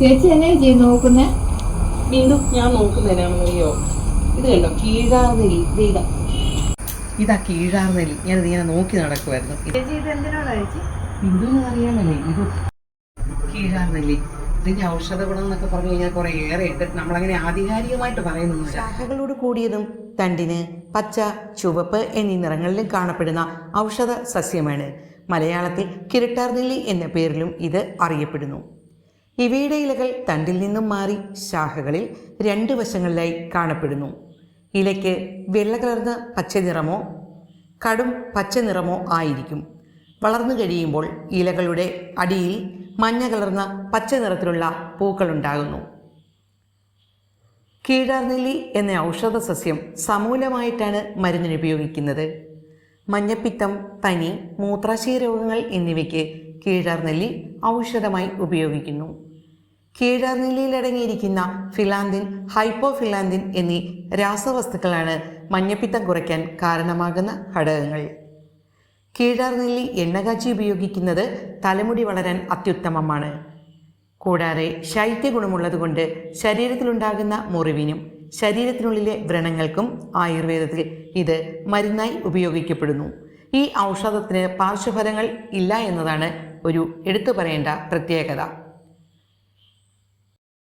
ചേച്ചി എന്നെ ചെയ്ത് നോക്കുന്നേ? ബിന്ദു ഞാൻ നോക്കുന്നതിനാണെന്നറിയോ ഇത് കണ്ടോ? കീഴാർനെല്ലി ഇത് ഇതാ. ഇതാ ഞാൻ ഇങ്ങനെ നോക്കി നടക്കുമായിരുന്നു ചേച്ചി ഇത് എന്തിനാണ് ചേച്ചി? ബിന്ദുവിന് അറിയാമല്ലേ? ഇത് ഇതിന്റെ ഔഷധ ഗുണം എന്നൊക്കെ പറഞ്ഞു കഴിഞ്ഞാൽ കുറെ ഏറെ ഉണ്ട്. നമ്മളങ്ങനെ ആധികാരികമായിട്ട് പറയുന്നു ശാഖകളോട് കൂടിയതും തണ്ടിന് പച്ച ചുവപ്പ് എന്നീ നിറങ്ങളിലും കാണപ്പെടുന്ന ഔഷധ സസ്യമാണ്. മലയാളത്തിൽ കിരട്ടാർനെല്ലി എന്ന പേരിലും ഇത് അറിയപ്പെടുന്നു. ഇവയുടെ ഇലകൾ തണ്ടിൽ നിന്നും മാറി ശാഖകളിൽ രണ്ട് വശങ്ങളിലായി കാണപ്പെടുന്നു. ഇലയ്ക്ക് വെള്ള കലർന്ന പച്ച നിറമോ കടും പച്ച നിറമോ ആയിരിക്കും. വളർന്നു കഴിയുമ്പോൾ ഇലകളുടെ അടിയിൽ മഞ്ഞ കലർന്ന പച്ച നിറത്തിലുള്ള പൂക്കളുണ്ടാകുന്നു കീഴാർനെല്ലി എന്ന ഔഷധ സസ്യം സമൂലമായിട്ടാണ് മരുന്നിന് ഉപയോഗിക്കുന്നത്. മഞ്ഞപ്പിത്തം പനി മൂത്രാശയ രോഗങ്ങൾ എന്നിവയ്ക്ക് കീഴാർനെല്ലി ഔഷധമായി ഉപയോഗിക്കുന്നു. കീഴാർനെല്ലിയിൽ അടങ്ങിയിരിക്കുന്ന ഫിലാന്തിൻ ഹൈപ്പോഫിലാന്തിൻ എന്നീ രാസവസ്തുക്കളാണ് മഞ്ഞപ്പിത്തം കുറയ്ക്കാൻ കാരണമാകുന്ന ഘടകങ്ങൾ. കീഴാർനെല്ലി എണ്ണകാച്ചി ഉപയോഗിക്കുന്നത് തലമുടി വളരാൻ അത്യുത്തമമാണ്. കൂടാതെ ശൈത്യ ഗുണമുള്ളതുകൊണ്ട് ശരീരത്തിലുണ്ടാകുന്ന മുറിവിനും ശരീരത്തിനുള്ളിലെ വ്രണങ്ങൾക്കും ആയുർവേദത്തിൽ ഇത് മരുന്നായി ഉപയോഗിക്കപ്പെടുന്നു. ഈ ഔഷധത്തിന് പാർശ്വഫലങ്ങൾ ഇല്ല എന്നതാണ് ഒരു എടുത്തു പറയേണ്ട പ്രത്യേകത.